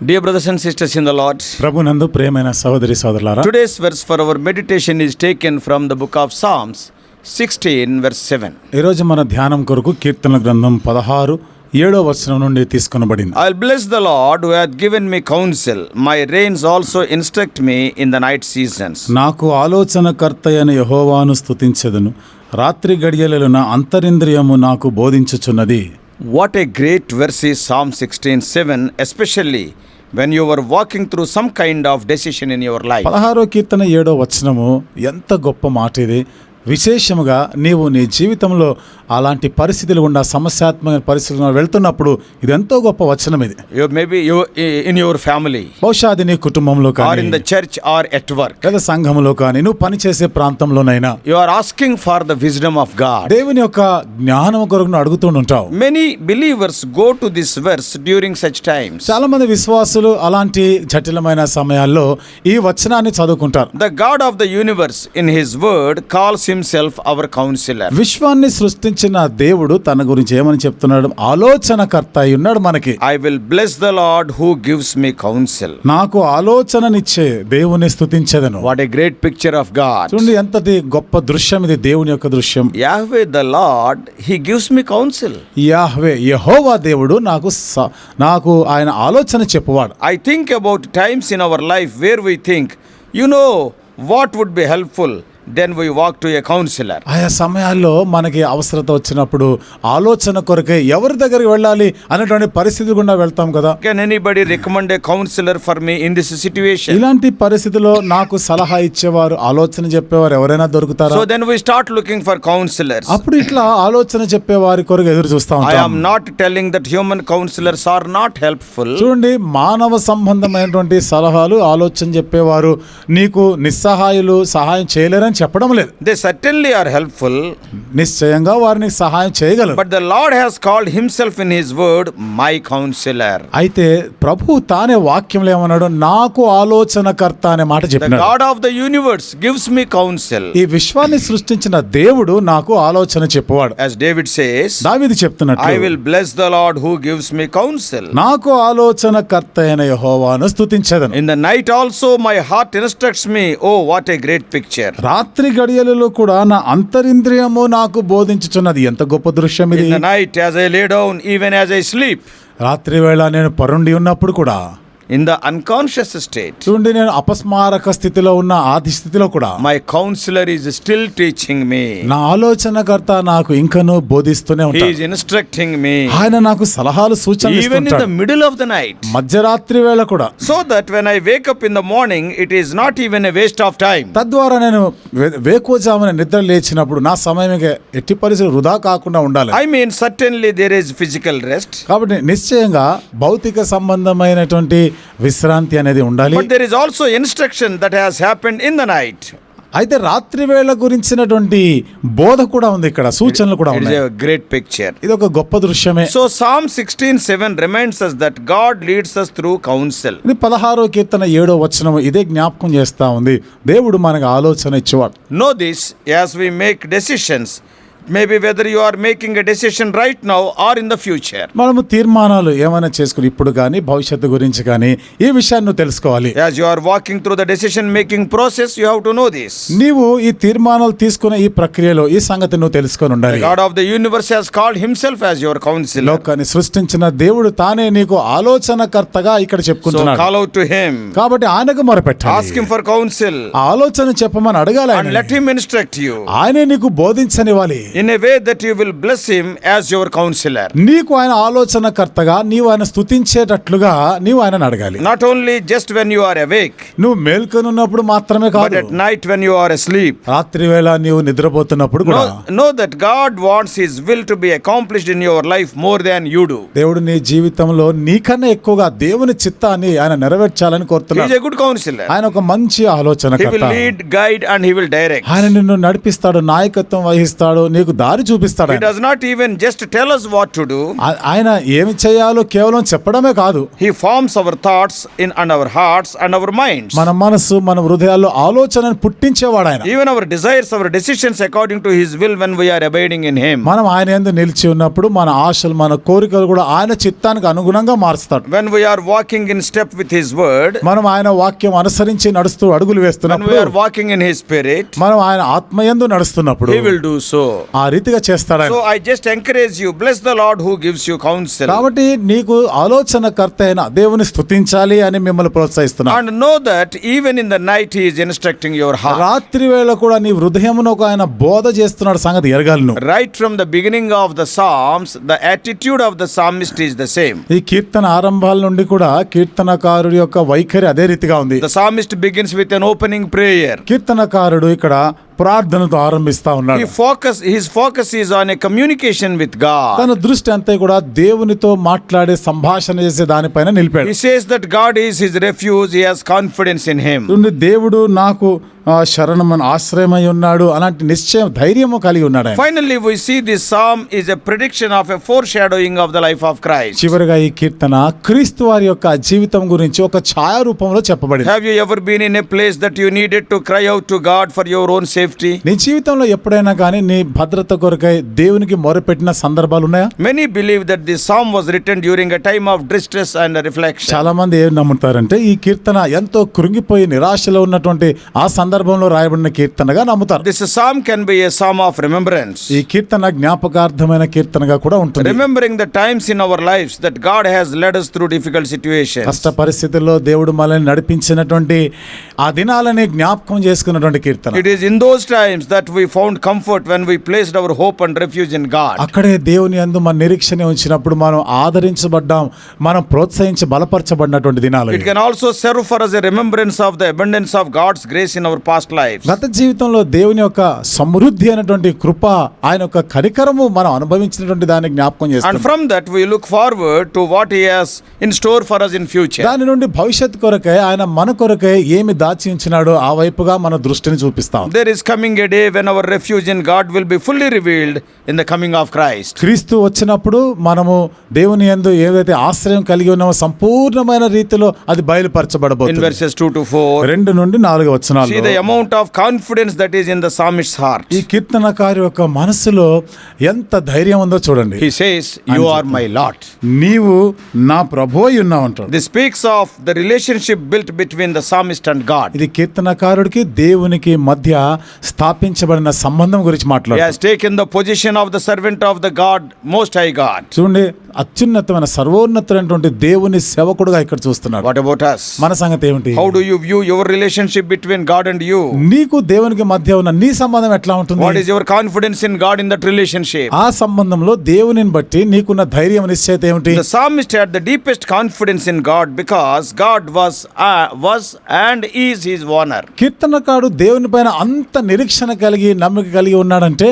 Dear brothers and sisters in the Lord, ప్రభునందు ప్రేమైన సహోదరి సోదరులారా today's verse for our meditation is taken from the book of Psalms 16, verse 7. ఈరోజు మన ధ్యానం కొరకు కీర్తన గ్రంథం పదహారు ఏడో వచనం నుండి తీసుకొనబడింది I'll bless the Lord who hath given me counsel. My reins also instruct me in the night seasons. నాకు ఆలోచనకర్త అయిన యహోవాను స్తుతించెదను రాత్రి గడియలలో నా అంతరింద్రియము నాకు బోధించుచున్నది What a great verse is Psalm 16, 7, especially when you were walking through some kind of decision in your life. పదహారో కీర్తన ఏడో వచనము ఎంత గొప్ప మాట ఇది విశేషముగా నీవు నీ జీవితంలో అలాంటి పరిస్థితులు ఉన్న సమస్యాత్మక పరిస్థితులు వెళ్తున్నప్పుడు ఇది ఎంతో గొప్ప వచనం ఇది. మేబీ ఇన్ యువర్ ఫ్యామిలీ బహుశా నీ కుటుంబంలో కానీ in church or at work లేదా సంఘంలో కానీ నువ్వు పనిచేసే ప్రాంతంలోనైనా you are asking for the wisdom of God దేవుని యొక్క జ్ఞానం కొరకు అడుగుతూ ఉంటావు. Many believers go to this verse during such time చాలా మంది విశ్వాసులు అలాంటి జటిలమైన సమయాల్లో ఈ వచనాన్ని చదువుకుంటారు. The God of the universe in his word calls him our counsellor విశ్వాన్ని సృష్టించి వచ్చిన దేవుడు తన గురించి ఏమని చెప్తున్నాడు? ఆలోచనకర్త అయి ఉన్నాడు మనకి. I will bless the Lord who gives me counsel నాకు ఆలోచననిచ్చే దేవుని స్థుతించదను what a great picture of God చూడండి ఎంత గొప్ప దృశ్యం ఇది దేవుని యొక్క దృశ్యం. Yahweh the Lord he gives me counsel Yahweh యహోవా దేవుడు నాకు నాకు ఆయన ఆలోచన చెప్పువాడు. I think about times in our life where we think you know what would be helpful Then we walk to a counselor. ఆయా సమయాల్లో మనకి అవసరత వచ్చినప్పుడు ఆలోచన కొరకే ఎవరి దగ్గరికి వెళ్ళాలి అనేటువంటి పరిస్థితి గుండా వెళ్తాం కదా Can anybody recommend a counselor for me in this situation? ఇలాంటి పరిస్థితిలో నాకు సలహా ఇచ్చేవారు ఆలోచన చెప్పేవారు ఎవరైనా దొరుకుతారా So then we start looking for counselors. అప్పుడు ఇట్లా ఆలోచన చెప్పేవారి కొరకు ఎదురు చూస్తా I ఉంటాం am not telling that human counselors are not helpful. చూడండి మానవ సంబంధమైనటువంటి సలహాలు ఆలోచన చెప్పేవారు నీకు నిస్సహాయులు సహాయం చేయలేరని చెప్పడం లేదు. దే సర్టెన్లీ ఆర్ హెల్ప్ఫుల్ నిశ్చయంగా వారిని సహాయం చేయగలరు. But the Lord has called himself in his word my counsellor అయితే ప్రభు తానే వాక్యం ఏమన్నాడు నాకు ఆలోచనకర్త అనే మాట చెప్పాడు God of the universe gives me counsel ఈ విశ్వాన్ని సృష్టించిన దేవుడు నాకు ఆలోచన చెప్పువాడు. యాజ్ డేవిడ్ సేస్ దావిది చెప్తున్నాడు I will bless the Lord who gives me counsel నాకు ఆలోచనకర్త అయిన యెహోవాను స్తుతించేదను. In the night also my heart instructs me O what a great picture రాత్రి గడియలలో కూడా నా అంతరింద్రియము నాకు బోధించుచున్నది. ఎంత గొప్ప దృశ్యం ఇది. Night as I lay down, even as I sleep, రాత్రి వేళ నేను పరుండి ఉన్నప్పుడు కూడా ఇన్ ద అన్కాన్షియస్ స్టేట్ చూడండి నేను అపస్మారక స్థితిలో ఉన్న ఆది స్థితిలో కూడా my counsellor is still teaching me నా ఆలోచన కర్త నాకు ఇంకను బోధిస్తూనే ఈజ్ ఇన్స్ట్రక్టింగ్ మీ ఆయన నాకు సలహాలు సూచన even in the middle of the night మధ్యరాత్రి వేళ కూడా. So that when I wake up in the morning it is not even a waste of time తద్వారా నేను వేకువ జామున నిద్ర లేచినప్పుడు నా సమయం ఎట్టి పరిస్థితి వృధా కాకుండా ఉండాలి. I mean certainly there is physical rest కాబట్టి నిశ్చయంగా భౌతిక సంబంధమైనటువంటి విశ్రాంతి అనేది ఉండాలి. There is also instruction that has happened in the night అయితే రాత్రి వేళ గురించినటువంటి బోధ కూడా ఉంది ఇక్కడ సూచనలు కూడా ఉన్నాయి. గ్రేట్ పిక్చర్ ఇది ఒక గొప్ప దృశ్యమే. So Psalm sixteen seven reminds us that God leads us through counsel ఇది పదహారో కీర్తన ఏడో వచనం ఇదే జ్ఞాపకం చేస్తా ఉంది. దేవుడు మనకు ఆలోచన ఇచ్చేవాడు. Know this as we make decisions may whether you are making a decision right now or in the future మనము తీర్మానాలు ఏమైనా చేసుకుని ఇప్పుడు కానీ భవిష్యత్తు గురించి కానీ ఈ విషయాన్ని తెలుసుకోవాలి. As you are walking through the decision making process you have to know this నీవు ఈ తీర్మానాలు తీసుకునే ఈ ప్రక్రియలో ఈ సంగతి నువ్వు తెలుసుకొని ఉండాలి. God of the universe has called himself as your counsel లోకాన్ని సృష్టించిన దేవుడు తానే నీకు ఆలోచనకర్తగా ఇక్కడ చెప్పుకుంటున్నాడు. కాల్ అవుట్ టు హిమ్ కాబట్టి ఆయనకు మొరపెట్టాలి. ఆస్క్ హిమ్ ఫర్ కౌన్సిల్ ఆలోచన చెప్పమని అడగాలి లెట్ హిమ్ ఇన్స్ట్రక్ట్ యు ఆయనే నీకు బోధించనివ్వాలి. In a way that you will bless him as your counsellor నీకు ఆయన ఆలోచన కర్తగా నీవు ఆయన స్తుతించేటట్లుగా నీవు ఆయన అడగాలి. Not only just when you are awake నువ్వు మేల్కొనున్నప్పుడు మాత్రమే కాదు. But night when you are asleep రాత్రి వేళ నీవు నిద్రపోతున్నప్పుడు కూడా know that God wants his will to be accomplished in your life more than you do దేవుడు నీ జీవితంలో నీకన్నా ఎక్కువగా దేవుని చిత్తాన్ని ఆయన నెరవేర్చాలని కోరుతున్నాడు. హి గుడ్ కౌన్సిలర్ ఆయన ఒక మంచి ఆలోచనకర్త he will lead guide and he will direct ఆయన నిన్ను నడిపిస్తాడు నాయకత్వం వహిస్తాడు మీకు దారి చూపిస్తాడు does not even just tell us what to do ఆయన ఏమి చేయాలో కేవలం చెప్పడమే కాదు. He forms our thoughts in and our hearts and our minds మన మనసు మన హృదయాల్లో ఆలోచనను పుట్టించేవాడు ఆయన. Even our desires our decisions according to his will when we are abiding in him మనం ఆయన ఎందు నిలిచి ఉన్నప్పుడు మన ఆశలు మన కోరికలు కూడా ఆయన చిత్తానికి అనుగుణంగా మార్చుతాడు when we are walking in step with his word మనం ఆయన వాక్యం అనుసరించి నడుస్తూ అడుగులు వేస్తున్నాం వాకింగ్ ఇన్ హిస్ స్పిరిట్ మనం ఆయన ఆత్మయందు నడుస్తున్నప్పుడు హీ విల్ డూ సో ఆ రీతిగా చేస్తాడు I just encourage you bless the Lord who gives you counsel కాబట్టి నీకు ఆలోచన కర్త అయిన దేవుని స్థుతించాలి అని మిమ్మల్ని ప్రోత్సహిస్తున్నా. And know that even in the night he's instructing your heart రాత్రి వేళ కూడా నీ హృదయమును ఒక ఆయన బోధ చేస్తున్నాడు సంగతి ఎరగాలను. Right from the beginning of the Psalms the attitude of the psalmist is the same ఈ కీర్తన ఆరంభాల నుండి కూడా కీర్తనకారుడి యొక్క వైఖరి అదే రీతిగా ఉంది. The psalmist begins with an opening prayer కీర్తనకారుడు ఇక్కడ ప్రార్థనతో ఆరంభిస్తా ఉన్నాడు. Focus his focus is on a communication with God తన దృష్టి అంతా కూడా దేవునితో మాట్లాడే సంభాషణ చేసే దానిపైన నిలిపాడు. Says that God is his refuge he has confidence in him దేవుడు నాకు శరణమన్ ఆశ్రయమై ఉన్నాడు అలాంటి నిశ్చయం ధైర్యము కలిగి ఉన్నాడు finally we see this Psalm is a prediction of a foreshadowing of the life of Christ చివరగా ఈ కీర్తన క్రీస్తు వారి యొక్క జీవితం గురించి ఒక ఛాయ రూపంలో చెప్పబడింది. Have you ever been in a place that you needed to cry out to God for your own safety నీ జీవితంలో ఎప్పుడైనా కానీ నీ భద్రత కొరకై దేవునికి మొరపెట్టిన సందర్భాలు ఉన్నాయా? Many believe that this Psalm was written during a time of distress and reflection చాలా మంది ఏం నమ్ముతారంటే ఈ కీర్తన ఎంతో కృంగిపోయి నిరాశలో ఉన్నటువంటి ఆ సందర్భం సందర్భంలో రాయబడిన కీర్తనగా నమ్ముతారు. This Psalm can be a Psalm of remembrance ఈ కీర్తన జ్ఞాపకార్థమైన కీర్తనగా కూడా ఉంటుంది. Remembering the times in our life that God has led us through difficult situation కష్ట పరిస్థితుల్లో దేవుడు మనల్ని నడిపించినటువంటి ఆ దినాలని జ్ఞాపకం చేసుకున్నటువంటి కీర్తన. It is in those times that we found comfort when we placed our hope and refuge in God అక్కడే దేవుని అందు మన నిరీక్షణ ఉంచినప్పుడు మనం ఆదరించబడ్డాం మనం ప్రోత్సహించి బలపరచబడినటువంటి దినాలు it can also serve for us a remembrance of the abundance of God's grace in our our past lives. గత జీవితంలో దేవుని యొక్క సమృద్ధి అయినటువంటి కృప ఆయన యొక్క కనికరము మనం అనుభవించినటువంటి దాన్ని జ్ఞాపకం And చేస్తాం from that we look forward to what He has in store for us in future. దాని నుండి భవిష్యత్ కొరకై ఆయన మన కొరకై ఏమి దాచి ఉంచినాడో ఆ వైపుగా మన దృష్టిని చూపిస్తాం There is coming a day when our refuge in God will be fully revealed in the coming of Christ. క్రీస్తు వచ్చినప్పుడు మనము దేవుని యందు ఏదైతే ఆశ్రయం కలిగి ఉన్నామో సంపూర్ణమైన రీతిలో అది In బయలుపరచబడబోతుంది verses 2 to 4, రెండు నుండి నాలుగు see the amount of confidence that is in the psalmist's heart. ఈ కీర్తనకారి యొక్క మనసులో ఎంత ధైర్యం ఉందో చూడండి He says, You are my Lord. నీవు నా ప్రభు అయి ఉన్నావు అంటాడు This speaks of the relationship built between the psalmist and God. ఇది కీర్తనకారుడికి దేవునికి మధ్య స్థాపించబడిన సంబంధం గురించి He మాట్లాడు has taken the position of the servant of the God, Most High God. చూడండి అత్యున్నతమైన సర్వోన్నతమైనటువంటి దేవుని సేవకుడుగా ఇక్కడ చూస్తున్నాడు What about us? మన సంగతి ఏమిటి How do you view your relationship between God and you? నీకు దేవునికి మధ్య ఉన్న నీ సంబంధం ఎట్లా ఉంటుంది is your confidence in God in that relationship? ఆ సంబంధంలో దేవునిని బట్టి నీకున్న ధైర్యం నిశ్చయిత ఏమిటి psalmist had the deepest confidence in God because God was uh, was and is his owner. కీర్తనకాడు దేవుని పైన అంత నిరీక్షణ కలిగి నమ్మిక కలిగి ఉన్నాడంటే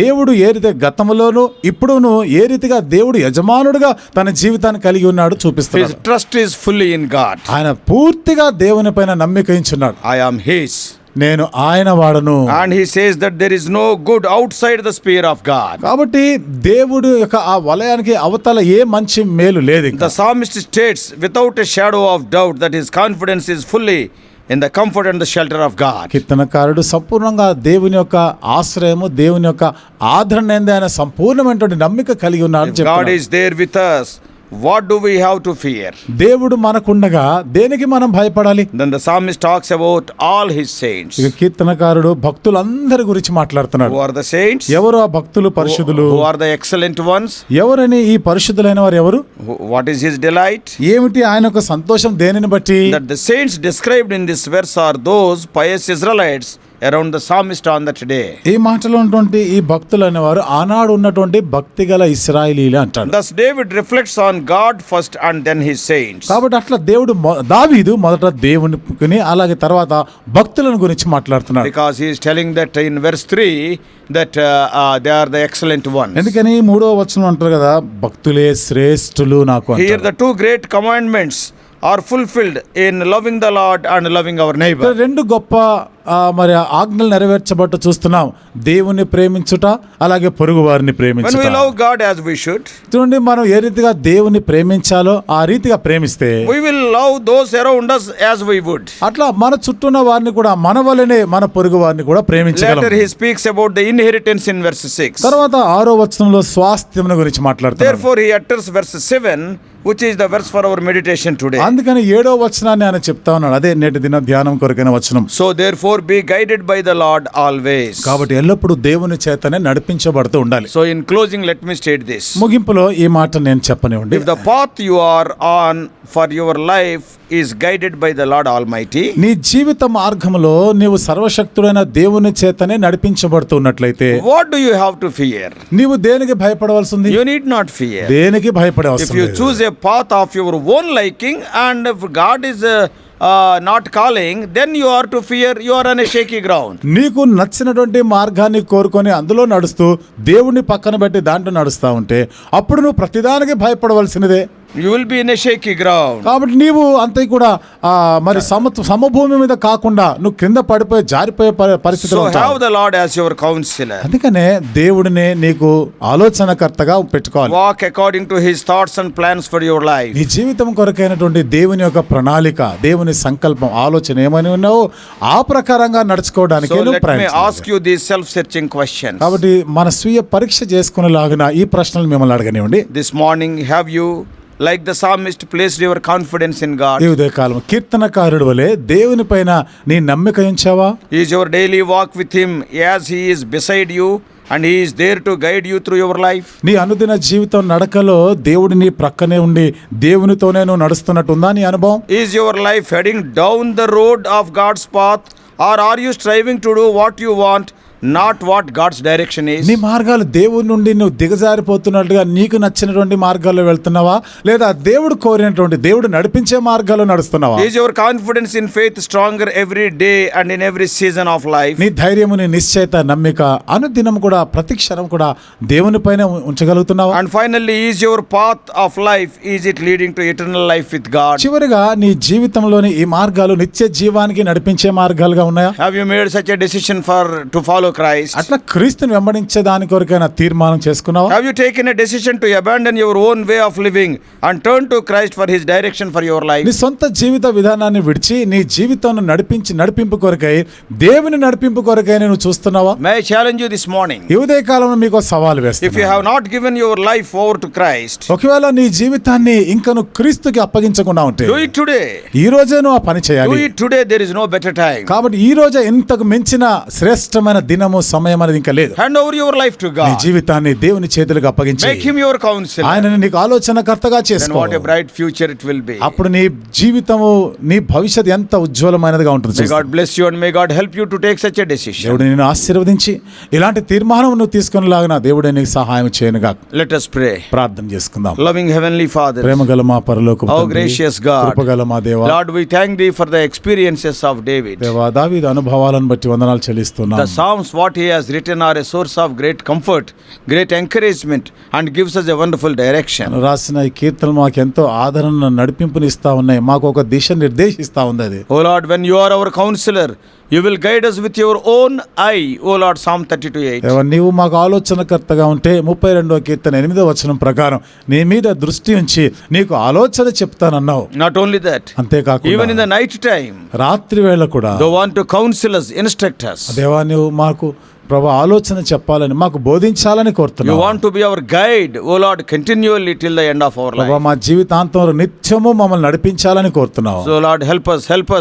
దేవుడు ఏ రీతి గతంలోను ఇప్పుడును ఏ రీతిగా దేవుడు యజమానుడుగా తన జీవితాన్ని కలిగి ఉన్నాడు చూపిస్తున్నాడు trust is fully in God. ఆయన పూర్తిగా దేవుని పైన నమ్మిక ఇచ్చున్నాడు I am his. నేను ఆయన వాడను And he says that there is no good outside the sphere of God. కాబట్టి దేవుడు యొక్క ఆ వలయానికి అవతల ఏ మంచి మేలు లేదు. The psalmist states without a shadow of doubt that his confidence is fully in the comfort and the shelter of God. కీర్తనకారుడు సంపూర్ణంగా దేవుని యొక్క ఆశ్రయము దేవుని యొక్క ఆదరణ ఆయన సంపూర్ణమైనటువంటి నమ్మిక కలిగి ఉన్నాడు If God is there with what do we have to fear దేవుడు మనకుండగా దేనికి మనం భయపడాలి? Then the psalmist talks about all his saints ఇక కీర్తనకారుడు భక్తులందరి గురించి మాట్లాడుతున్నాడు. హు ఆర్ ద సెయింట్స్ ఎవరు ఆ భక్తులు పరిశుద్ధులు? Who are the excellent ones ఎవరని ఈ పరిశుద్ధులైన వారు ఎవరు? వాట్ ఇస్ హిస్ డిలైట్ ఏమిటి ఆయన యొక్క సంతోషం దేనిని బట్టి? That the saints described in this verse are those pious Israelites around the psalmist on that day ఈ మాటలో ఉన్నటువంటి ఈ భక్తులు అనేవారు ఆనాడు ఉన్నటువంటి భక్తి గల ఇస్రాయలీలు అంటారు. Thus David reflects on God first and then his saints కాబట్టి అట్లా దేవుడు దావీదు మొదట దేవుని అలాగే తర్వాత భక్తులను గురించి మాట్లాడుతున్నాడు. Because he's telling that in verse three that they are the excellent one ఎందుకని? మూడో వచనం అంటారు కదా భక్తులే శ్రేష్ఠులు నాకు here the two great commandments are fulfilled in loving the Lord and loving our neighbour రెండు గొప్ప మరి ఆజ్ఞలు నెరవేర్చబట్టు చూస్తున్నాం. దేవుని ప్రేమించుట అలాగే పొరుగు వారిని ప్రేమించుట. చూడండి మనం ఏ రీతిగా దేవుని ప్రేమించాలో ఆ రీతిగా ప్రేమిస్తే వి విల్ లవ్ దోస్ అట్లా మన చుట్టూ ఉన్న వారిని కూడా మన వలనే మన పొరుగు వారిని కూడా ప్రేమించగలం. Later speaks about the inheritance in verse 6 తర్వాత ఆరో వచనంలో స్వాస్థ్యం గురించి మాట్లాడుతారు therefore he utters verse 7 which is the verse for our meditation today. అందుకని ఏడో వచనాన్ని ఆయన చెప్తా ఉన్నాడు అదే నేటి దిన ధ్యానం కొరకైన వచనం So therefore be guided by the Lord always. కాబట్టి ఎల్లప్పుడూ దేవుని చేతనే నడిపించబడుతూ ఉండాలి So in closing, let me state this. ముగింపులో ఈ మాట నేను చెప్పనివ్వండి If the path you are on for your life is guided by the Lord Almighty, నీ జీవిత మార్గంలో నీవు సర్వశక్తుడైన దేవుని చేతనే నడిపించబడుతున్నట్లయితే what do you have to fear? నీవు దేనికి భయపడవలసి ఉంది You need not fear. దేనికి భయపడే If అవసరం you లేదు. Choose a path of your own liking and if God is uh, uh, not calling, then you are to fear, you are on a shaky ground. నీకు నచ్చినటువంటి మార్గాన్ని కోరుకొని అందులో నడుస్తూ దేవుణ్ణి పక్కన పెట్టి దాంట్లో నడుస్తా ఉంటే అప్పుడు నువ్వు ప్రతిదానికి భయపడవలసినదే You will be in a shaky ground. కాబట్టి నీవు అంతే కూడా ఆ, మరి సమ సమభూమి మీద కాకుండా నువ్వు కింద పడిపోయి జారిపోయే పరి- పరిస్థితిలో So ఉంటావు. have the Lord as your counselor. అందుకనే దేవుడిని నీకు ఆలోచనకర్తగా పెట్టుకోవాలి Walk according to his thoughts and plans for your life. నీ జీవితం కొరకైనటువంటి దేవుని యొక్క ప్రణాళిక దేవుని సంకల్పం ఆలోచన ఏమని ఉన్నావో ఆ ప్రకారంగా నడుచుకోవడానికి So నువ్వు let me ప్రయత్నించాలి. ask you these self-searching questions. కాబట్టి మన స్వీయ పరీక్ష చేసుకునేలాగిన ఈ ప్రశ్నలు మిమ్మల్ని అడగనివ్వండి This morning, have you, like the psalmist, placed your confidence in God? ఈ ఉదయకాలం కీర్తనకారుడు వలె దేవుని పైన నీ నమ్మిక ఉంచావా Is your daily walk with Him as He is beside you and He is there to guide you through your life? నీ అనుదిన జీవితం నడకలో దేవుడి నీ ప్రక్కనే ఉండి దేవునితోనే నువ్వు నడుస్తున్నట్టుందా నీ అనుభవం Is your life heading down the road of God's path or are you striving to do what you want, not what God's direction is నీ మార్గాలు దేవుడి నుండి నువ్వు దిగజారిపోతున్నట్టుగా నీకు నచ్చినటువంటి మార్గాల్లో వెళ్తున్నావా? లేదా దేవుడు కోరినటువంటి దేవుడు నడిపించే మార్గాలు నడుస్తున్నావా? Is your confidence in faith stronger every day and in every season of life నీ ధైర్యము నీ నిశ్చయత నమ్మిక అనుదినం కూడా ప్రతి క్షణం కూడా దేవుని పైన ఉంచగలుగుతున్నావా? And finally is your path of life is it leading to eternal life with God చివరిగా నీ జీవితంలోని ఈ మార్గాలు నిత్య జీవానికి నడిపించే మార్గాలుగా ఉన్నాయా? Have you made such a decision for to follow follow Christ? అట్లా క్రీస్తుని వెంబడించే దాని కొరకైనా తీర్మానం చేసుకున్నావా Have you taken a decision to abandon your own way of living and turn to Christ for his direction for your life? నీ సొంత జీవిత విధానాన్ని విడిచి నీ జీవితాన్ని నడిపించి నడిపింపు కొరకై దేవుని నడిపింపు కొరకై నువ్వు చూస్తున్నావా May I challenge you this morning? ఈ ఉదయ కాలంలో మీకు సవాల్ If you వేస్తున్నా have not given your life over to Christ, ఒకవేళ నీ జీవితాన్ని ఇంకా నువ్వు క్రీస్తుకి అప్పగించకుండా ఉంటే do it today. ఈ రోజే నువ్వు ఆ పని Do చేయాలి it today. There is no better time. కాబట్టి ఈ రోజే ఇంతకు మించిన శ్రేష్టమైన దినము సమయం అనేది ఇంకా లేదు. Hand over your life to God జీవితాన్ని దేవుని చేతులకు అప్పగించి మేక్ హిమ్ యువర్ కౌన్సిలర్ ఆయనని నీకు ఆలోచనకర్తగా చేసుకో what a bright future it will be అప్పుడు నీ జీవితము నీ భవిష్యత్ ఎంత ఉజ్వలమైనదిగా ఉంటుంది may God bless you and may God help you to take such a decision దేవుడు నిన్ను ఆశీర్వదించి ఇలాంటి తీర్మానం నువ్వు తీసుకునేలాగా నా దేవుడే నీకు సహాయం చేయనుగా లెట్ us ప్రే ప్రార్థన చేసుకుందాం. లవింగ్ హెవెన్లీ ఫాదర్ ప్రేమగల మా పరలోకపు తండ్రి ఓ గ్రేషియస్ గాడ్ కృపగల మా దేవా Lord we thank thee for the experiences of David దేవా దావీదు అనుభవాలను బట్టి వందనాలు చెల్లిస్తున్నాము songs Psalms, what he has written, are a source of great comfort, great encouragement, and gives us a wonderful direction. రాసిన ఈ కీర్తనలు మాకు ఎంతో ఆదరణ నడిపింపునిస్తా ఉన్నాయి మాకు ఒక దిశ నిర్దేశిస్తా ఉంది అది O Lord, when you are our counselor, you will guide us with your own eye O Lord Psalm thirty two eight నీవు మాకు ఆలోచనకర్తగా ఉంటే ముప్పై రెండో కీర్తన ఎనిమిదో వచనం ప్రకారం నీ మీద దృష్టి ఉంచి నీకు ఆలోచన చెప్తానన్నావు. నాట్ ఓన్లీ దట్ అంతే కాక even in the night time రాత్రి వేళ కూడా though want to counsellors instructors దేవా నువ్వు మాకు ప్రభా ఆలోచన చెప్పాలని మాకు బోధించాలని కోరుతున్నాను you to be our guide O Lord continually till the end of our మా జీవితాంతంలో నిత్యము మమ్మల్ని నడిపించాలని కోరుతున్నాను so Lord help us help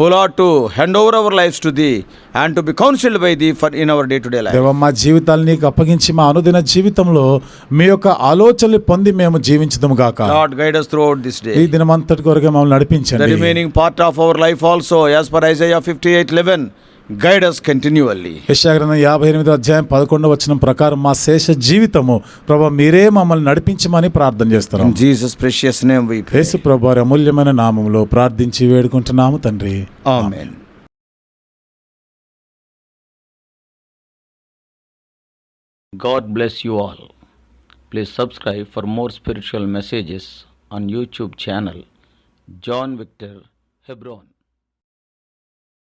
will hard to over our life to the and to be counselled by the for in day to day life మా జీవితాలు అప్పగించి మా అనుదిన జీవితంలో మీ యొక్క ఆలోచనలు పొంది మేము జీవించదు గాక. నాట్ గైడ్ అస్ త్రూఅవుట్ ఈ దినం వరకు మమ్మల్ని నడిపించండి. Remaining part of our life also as per Isaiah fifty eight eleven guides us continually యశాగ్రంథం యాభై ఎనిమిది అధ్యాయం పదకొండు వచ్చిన ప్రకారం మా శేష జీవితము ప్రభా మీరే మమ్మల్ని నడిపించమని ప్రార్థన చేస్తారు Jesus precious name we face ప్రభా అమూల్యమైన నామంలో ప్రార్థించి వేడుకుంటున్నాము తండ్రి. God bless you all please subscribe for more spiritual messages on YouTube channel John Victor Hebron